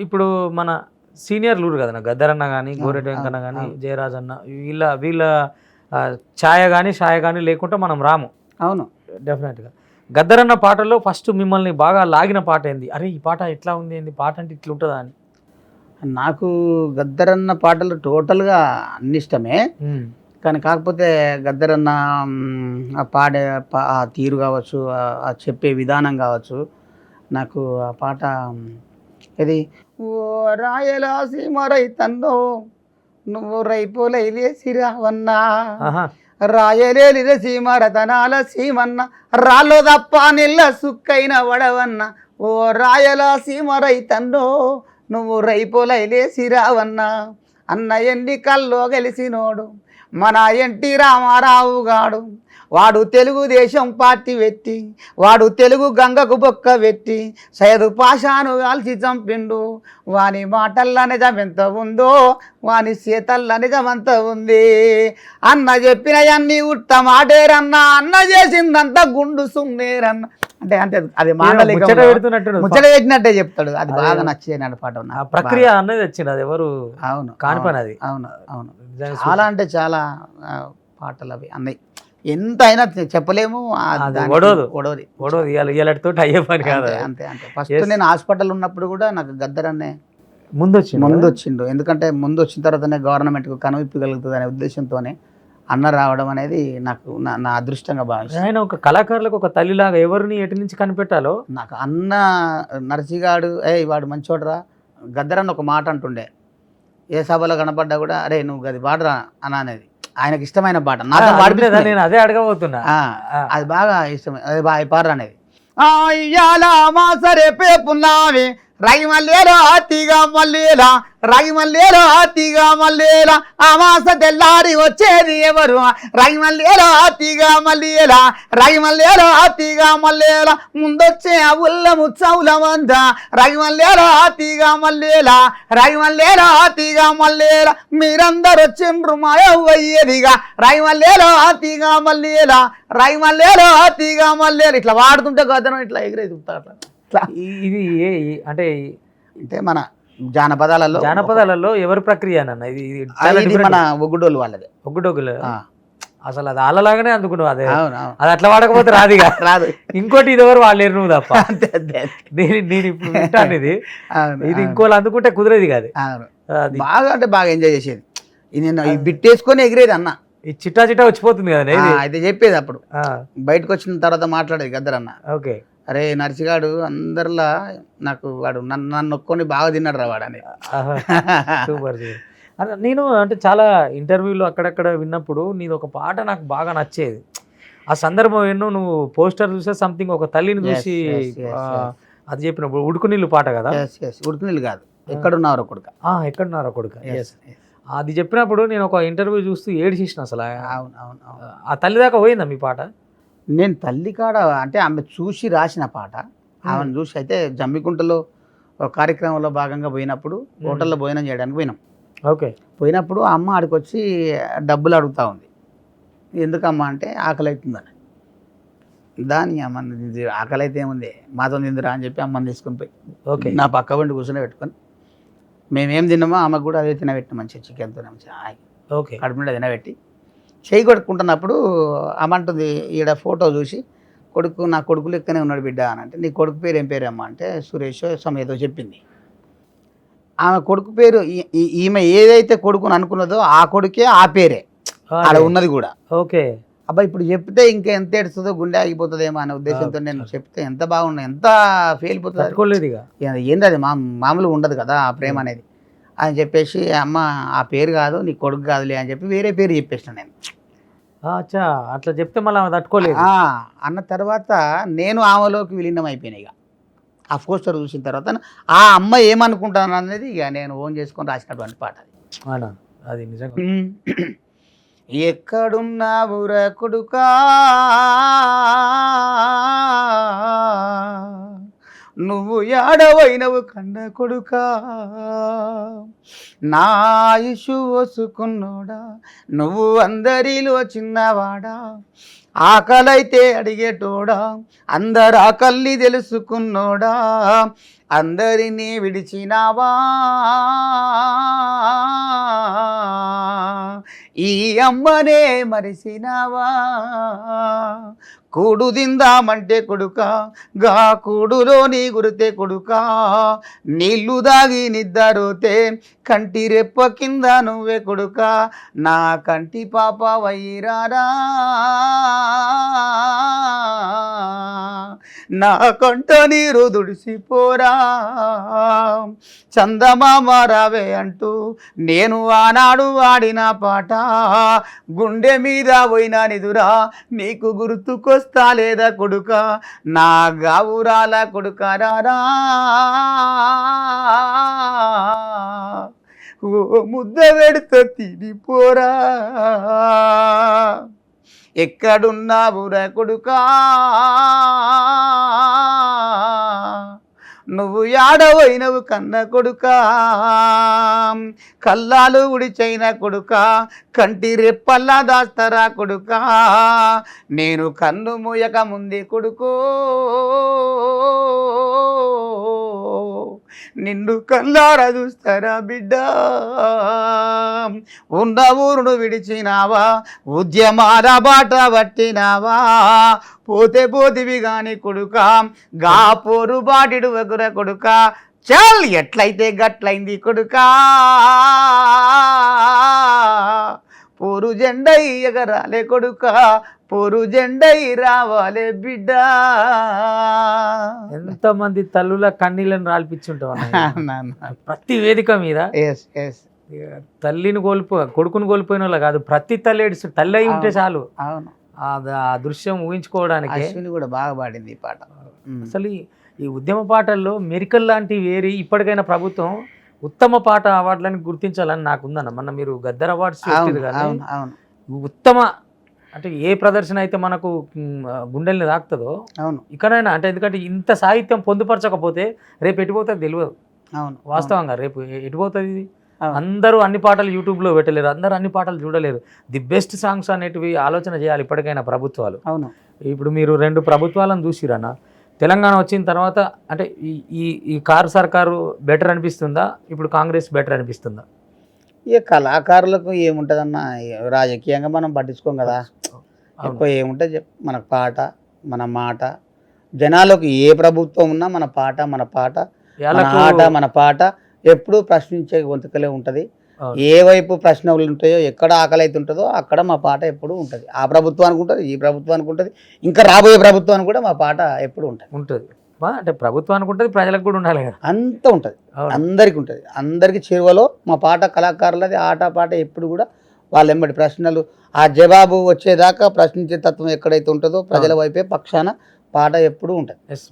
ఇప్పుడు మన సీనియర్లు కదా గద్దరన్న కానీ గోరెట అవును, వెంకన్న కానీ. జయరాజ్ అన్న వీళ్ళ వీళ్ళ ఛాయ కానీ ఛాయ కానీ లేకుంటే మనం రాము. అవును. డెఫినెట్గా గద్దరన్న పాటల్లో ఫస్ట్ మిమ్మల్ని బాగా లాగిన పాట ఏంది? అరే ఈ పాట ఎట్లా ఉంది ఏంది? పాట అంటే ఇట్లా ఉంటుందా అని. నాకు గద్దరన్న పాటలు టోటల్గా అన్ని ఇష్టమే. కానీ కాకపోతే గద్దరన్న ఆ పాడే ఆ తీరు కావచ్చు ఆ- చెప్పే విధానం కావచ్చు నాకు ఆ పాట ఇది ఓ రాయలాసీమ రైతన్నో నువ్వు రైపోలైలేసి రావన్నా. ఆహా. రాయలేలిద సీమ రతనాల సీమన్న రాలో తప్ప నిల్ల సుక్కైన వడవన్న. ఓ రాయల సీమ రైతన్నో నువ్వు రైపోలైలేసి రావన్నా. అన్న ఎన్నికల్లో గెలిచినోడు మన ఎన్టీ రామారావు గాడు. వాడు తెలుగుదేశం పార్టీ పెట్టి వాడు తెలుగు గంగకు బొక్క పెట్టి సయదు పాషాను కాల్చి చంపిండు. వాని మాటల్ల నిజం ఎంత ఉందో వాని చేతల్ల నిజం అంత ఉంది. అన్న చెప్పిన అన్ని ఉట్ట మాటేరన్న అన్న చేసిందంతా గుండు సున్నేరన్న. అంటే అంటే అది పెడుతున్నట్టు ముచ్చట పెట్టినట్టే చెప్తాడు. అది బాగా. నచ్చేది పాట. ప్రక్రియ అన్నది వచ్చింది అది ఎవరు. అవును కాని పని అవును, అది. అవును అవును. చాలా అంటే చాలా పాటలు అవి అన్నయ్య ఎంత అయినా చెప్పలేము. ఇవాళ ఇవాళతో అయ్యే పని కాదు అంతే. అంతే. ఫస్ట్. నేను హాస్పిటల్ ఉన్నప్పుడు కూడా నాకు గద్దరన్నే ముందు వచ్చింది ముందు? వచ్చిండు ఎందుకంటే ముందు వచ్చిన తర్వాతనే గవర్నమెంట్కు కనువిప్పగలుగుతుంది అనే ఉద్దేశంతోనే అన్న రావడం అనేది నాకు నా అదృష్టంగా భావిస్తాను ఆయన ఒక కళాకారులకు ఒక తల్లిలాగా ఎవరిని ఎటు నుంచి కనిపెట్టాలో? నాకు అన్న నర్సిగాడు ఏ వాడు మంచోడరా. గద్దరన్న ఒక మాట అంటుండే. ఏ సభలో కనపడ్డా కూడా అరే నువ్వు అది పాడరా అని అనేది. ఆయనకి ఇష్టమైన పాట నాకు పాడిపిస్తుంది. నేను అదే అడగబోతున్నా. అది బాగా ఇష్టం. అది బాగా పాడరా అనేది అయ్యాల మా సరే పేపున్నావి రగి మల్లేలో తీగ మల్లేలా రగి మల్లేలో తీగ మల్లేలా అమాస తెల్లారి వచ్చేది ఎవరు? రగి మల్లేలో తీగ మల్లేలా రగి మల్లేలో తీగ మల్లేలా ముందొచ్చే ఆ ముచ్చవుల వంద రగి మల్లేలో తీగ మల్లేలా రగి మల్లేలో తీగ మల్లేలా మీరందరు వచ్చిండ్రు మాయవ్వయ్యేదిగా. రగి మల్లేలో తీగ మల్లేలా రగి మల్లేలో తీగ మల్లేలు. ఇట్లా వాడుతుంటే గదనం ఇట్లా ఎగిరేది అట్లా ఇది ఏ అంటే అంటే మన జానపదాలలో జానపదాలలో ఎవరి ప్రక్రియ అన్న? ఇది ఇది. మన ఒగ్గుడోళ్ళు వాళ్ళది. ఒగ్గుడొగ్గులు ఆ, అసలు అది అలాగానే అందుకున్నావు అదే. అది అట్లా వాడకపోతే రాదిగా. రాదు. ఇంకోటి ఇది ఎవరు వాళ్ళు నువ్వు తప్ప. నేను నేను ఇప్పుడు వింటాను ఇది. ఇది ఇంకోళ్ళు అందుకుంటే కుదిరేది కాదు బాగా అంటే బాగా ఎంజాయ్ చేసేది. ఇది నేను బిట్టేసుకొని ఎగిరేది అన్న. ఈ చిట్టా చిట్టా వచ్చిపోతుంది కదా అయితే చెప్పేది అప్పుడు. ఆ, బయటకు వచ్చిన తర్వాత మాట్లాడేది గద్దరన్న. ఓకే. అరే నర్సిగాడు అందరిలా నాకు వాడు నన్ను నన్ను ఒక్కొని బాగా తిన్నాడు రా వాడు అని. ఆహా. సూపర్ నేను అంటే చాలా ఇంటర్వ్యూలో అక్కడక్కడ విన్నప్పుడు నీది ఒక పాట నాకు బాగా నచ్చేది. ఆ సందర్భం ఎన్నో నువ్వు పోస్టర్ చూసే సంథింగ్ ఒక తల్లిని చూసి. అది చెప్పినప్పుడు ఉడుకు నీళ్ళు పాట కదా? ఎస్ ఉడుకునీళ్ళు కాదు. ఎక్కడున్నారు కొడుక? ఆ, ఎక్కడున్నారో కొడుక. అది చెప్పినప్పుడు నేను ఒక ఇంటర్వ్యూ చూస్తూ ఏడిచేసిన అసలు. ఆ తల్లి దాకా పోయిందా మీ పాట? నేను తల్లి కాడ అంటే ఆమె చూసి రాసిన పాట. ఆమెను చూసి అయితే జమ్మికుంటలో ఒక కార్యక్రమంలో భాగంగా పోయినప్పుడు హోటల్లో భోజనం చేయడానికి పోయినాం. ఓకే. పోయినప్పుడు అమ్మ ఆడికి వచ్చి డబ్బులు అడుగుతా ఉంది. ఎందుకమ్మా అంటే ఆకలి అవుతుందని దాని అమ్మ ఆకలి అయితే ఏముంది? మాతో తిందిరా అని చెప్పి అమ్మని తీసుకొని పోయి ఓకే. నా పక్క వండి కూర్చొని పెట్టుకొని మేమేం తిన్నామో ఆమెకు కూడా అదే తినబెట్టిన మంచిగా చికెన్తో మంచిగా ఓకే. కడుపు నిండా తినబెట్టి. చేయి కొట్టుకుంటున్నప్పుడు అమ్మంటుంది ఈడ ఫోటో చూసి కొడుకు నా కొడుకు లెక్కనే ఉన్నాడు బిడ్డ అని అంటే నీ కొడుకు పేరు ఏం పేరు అమ్మ? అంటే సురేష్ సమేతో చెప్పింది. ఆమె కొడుకు పేరు ఈమె ఏదైతే కొడుకుని అనుకున్నదో ఆ కొడుకే ఆ పేరే. ఆడ ఉన్నది కూడా. ఓకే. అబ్బా ఇప్పుడు చెప్తే ఇంకా ఎంత ఏడుస్తుందో గుండె ఆగిపోతుందేమో అనే ఉద్దేశంతో నేను చెప్తే ఎంత బాగున్నా ఎంత తట్టుకోలేదు ఇక ఏంది అది? మా మామూలుగా ఉండదు కదా ఆ ప్రేమ అనేది. అని చెప్పేసి అమ్మ ఆ పేరు కాదు నీ కొడుకు కాదులే అని చెప్పి వేరే పేరు చెప్పేసిన నేను. అచ్చా అట్లా చెప్తే మళ్ళీ తట్టుకోలేదు. అన్న తర్వాత నేను ఆమెలోకి విలీనం అయిపోయినా ఇక. ఆ పోస్టర్ చూసిన తర్వాత ఆ అమ్మ ఏమనుకుంటాను అనేది ఇక నేను ఓన్ చేసుకొని రాసినటువంటి పాట అది. అది నిజంగా. ఎక్కడున్నావురా కొడుకా? నువ్వు యాడవైనవు కండ కొడుకా? నా ఆయుషు వసుకున్నోడా నువ్వు అందరిలో చిన్నవాడా? ఆకలైతే అడిగేటోడా? అందరు ఆకల్ని తెలుసుకున్నోడా? అందరినీ విడిచినావా? ఈ అమ్మనే మరిసినావా? కూడు తిందామంటే కొడుక గా కూడులో నీ గురితే కొడుక? నీళ్ళు దాగి నిద్దరోతే కంటి రెప్ప కింద నువ్వే కొడుక? నా కంటి పాప వైరారా? నా కంట నీరు దుడిసిపోరా. చందమామ రావే అంటూ నేను ఆనాడు వాడిన పాట. గుండె మీద పోయినా నిదురా నీకు గుర్తుకొస్తా లేదా కొడుక? నా గావురాల కొడుక రారా. ఓ ముద్ద పెడితే తిరిపోరా ఎక్కడున్నావురా కొడుకా? నువ్వు యాడవైనవు కన్న కొడుక? కల్లాలు ఉడిచైన కొడుక? కంటి రెప్పల్లా దాస్తరా కొడుక? నేను కన్ను మూయక ముందే కొడుకో. నిన్ను కల్లారా చూస్తారా బిడ్డ? ఉన్న ఊరును విడిచినావా? ఉద్యమాల బాట పట్టినావా? పోతే పోతివి గాని కొడుక గా పోరు బాటిడు వగుర కొడుక చల్ ఎట్లయితే గట్లయింది కొడుకా? పోరు జెండై ఎగరాలే కొడుక పోరు జెండై రావాలే బిడ్డ. ఎంతమంది తల్లుల కన్నీళ్ళని అన్నయ్య. ప్రతి వేదిక మీద? తల్లిని కోల్పో కొడుకుని కోల్పోయిన వాళ్ళ కాదు ప్రతి తల్లి ఏడుస్తు తల్లి అయి ఉంటే చాలు. ఆ దృశ్యం ఊహించుకోవడానికి కూడా బాగా పాడింది ఈ పాట. అసలు ఈ ఉద్యమ పాటల్లో మెరికల్ లాంటివి వేరి ఇప్పటికైనా ప్రభుత్వం ఉత్తమ పాట అవార్డులని గుర్తించాలని నాకు ఉందన్న మొన్న మీరు గద్దర్ అవార్డ్స్ కానీ ఉత్తమ అంటే ఏ ప్రదర్శన అయితే మనకు గుండెల్ని తాకుతుందో అవును. ఇకనైనా అంటే ఎందుకంటే ఇంత సాహిత్యం పొందుపరచకపోతే రేపు ఎటుపోతుంది తెలియదు అవును వాస్తవంగా రేపు ఎటుపోతుంది ఇది. అందరూ అన్ని పాటలు యూట్యూబ్లో పెట్టలేరు అందరూ అన్ని పాటలు చూడలేరు. ది బెస్ట్ సాంగ్స్ అనేటివి ఆలోచన చేయాలి ఇప్పటికైనా ప్రభుత్వాలు. అవును. ఇప్పుడు మీరు రెండు ప్రభుత్వాలను చూసిరన్న తెలంగాణ వచ్చిన తర్వాత అంటే ఈ ఈ ఈ కారు సర్కారు బెటర్ అనిపిస్తుందా? ఇప్పుడు కాంగ్రెస్ బెటర్ అనిపిస్తుందా? ఇక కళాకారులకు ఏముంటుందన్న రాజకీయంగా మనం పట్టించుకోం కదా. ఎక్కువ ఏముంటుంది మన పాట మన మాట. జనాలకు ఏ ప్రభుత్వం ఉన్నా మన పాట మన పాట. మన ఆట మన పాట ఎప్పుడూ ప్రశ్నించే గొంతుకలే ఉంటుంది. ఏ వైపు ప్రశ్నలు ఉంటాయో ఎక్కడ ఆకలి అయితే ఉంటుందో అక్కడ మా పాట ఎప్పుడూ ఉంటుంది. ఆ ప్రభుత్వానికి ఉంటుంది ఈ ప్రభుత్వానికి ఉంటుంది ఇంకా రాబోయే ప్రభుత్వానికి కూడా మా పాట ఎప్పుడు ఉంటుంది. ఉంటుంది. అంటే ప్రభుత్వానికి ఉంటుంది ప్రజలకు కూడా ఉండాలి కదా. అంత ఉంటుంది. అందరికి ఉంటుంది. అందరికి చేరువలో మా పాట కళాకారులది ఆట పాట ఎప్పుడు కూడా వాళ్ళ ఎంబడి ప్రశ్నలు ఆ జవాబు వచ్చేదాకా ప్రశ్నించే తత్వం ఎక్కడైతే ఉంటుందో ప్రజల వైపే పక్షాన పాట ఎప్పుడు ఉంటుంది. ఎస్.